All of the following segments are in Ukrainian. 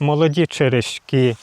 Молоді черешки,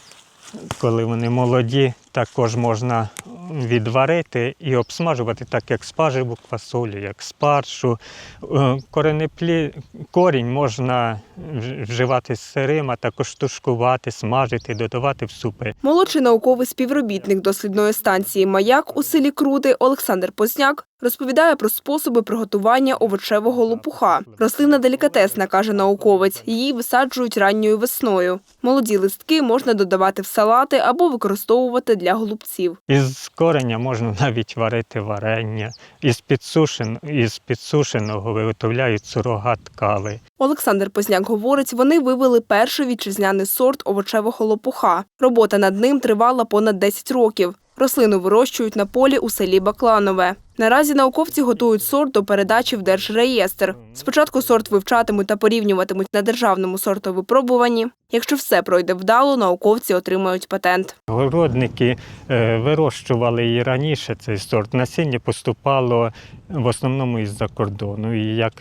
коли вони молоді, також можна відварити і обсмажувати, так як спаживу квасолю, як спаршу. Е, Коренеплі, корінь можна вж- вживати сирим, а також тушкувати, смажити, додавати в супи. Молодший науковий співробітник дослідної станції Маяк у селі Крути Олександр Позняк розповідає про способи приготування овочевого лопуха. Рослина делікатесна, каже науковець. Її висаджують ранньою весною. Молоді листки можна додавати в салати або використовувати для голубців. Із кореня можна навіть варити варення. Із, підсушен, із підсушеного виготовляють сурогат кави. Олександр Позняк говорить, вони вивели перший вітчизняний сорт овочевого лопуха. Робота над ним тривала понад 10 років. Рослину вирощують на полі у селі Бакланове. Наразі науковці готують сорт до передачі в Держреєстр. Спочатку сорт вивчатимуть та порівнюватимуть на державному сортовипробуванні. Якщо все пройде вдало, науковці отримають патент. Городники е, вирощували і раніше цей сорт. Насіння поступало в основному із-за кордону. І як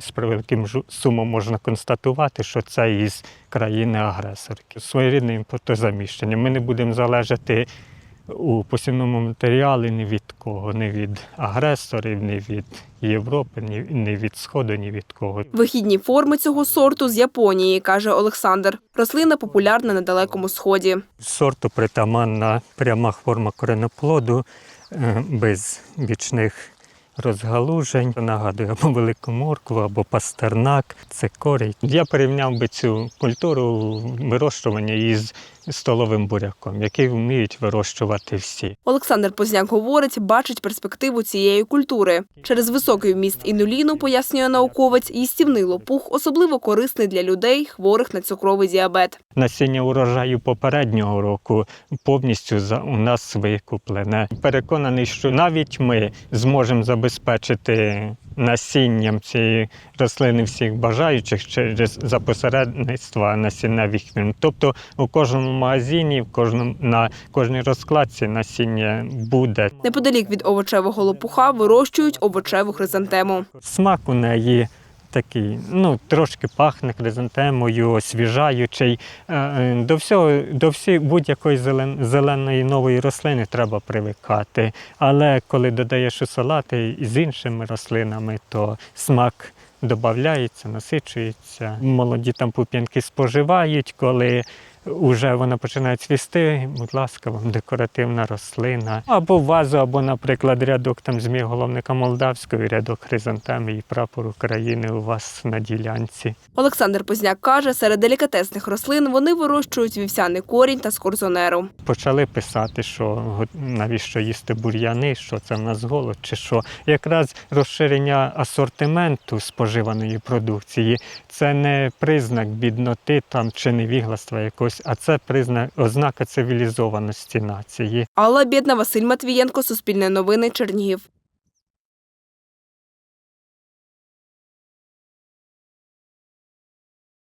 з превеликим сумом можна констатувати, що це із країни-агресорки. Своєрідне імпортозаміщення. Ми не будемо залежати у посівному матеріалі ні від кого, ні від агресорів, ні від Європи, ні, ні від Сходу, ні від кого. Вихідні форми цього сорту з Японії, каже Олександр. Рослина популярна на Далекому Сході. Сорту притаманна пряма форма кореноплоду е, без бічних розгалужень. Нагадує або велику моркву, або пастернак. Це корій. Я порівняв би цю культуру вирощування із столовим буряком, який вміють вирощувати всі. Олександр Позняк говорить, бачить перспективу цієї культури. Через високий вміст інуліну, пояснює науковець, їстівний лопух особливо корисний для людей, хворих на цукровий діабет. Насіння урожаю попереднього року повністю у нас викуплене. Переконаний, що навіть ми зможемо забезпечити насінням цієї рослини всіх бажаючих через за посередництва насінневих фірм. Тобто у кожному магазині, в кожному на кожній розкладці насіння буде. Неподалік від овочевого лопуха вирощують овочеву хризантему. Смак у неї такий, ну трошки пахне хризантемою, освіжаючий. Е, е, До всього, до всі будь-якої зелен, зеленої нової рослини треба привикати. Але коли додаєш у салати з іншими рослинами, то смак додається, насичується. Молоді там пуп'янки споживають, коли Уже вона починає цвісти, будь ласка, вам декоративна рослина. Або вазу, або, наприклад, рядок там змієголовника Молдавської, рядок хризантеми і прапор України у вас на ділянці. Олександр Позняк каже, серед делікатесних рослин вони вирощують вівсяний корінь та скорзонеру. Почали писати, що навіщо їсти бур'яни, що це в нас голод, чи що. Якраз розширення асортименту споживаної продукції це не признак бідноти там чи невігластва якогось, а це признак ознака цивілізованості нації. Алла Бідна, Василь Матвієнко, Суспільне новини, Чернігів.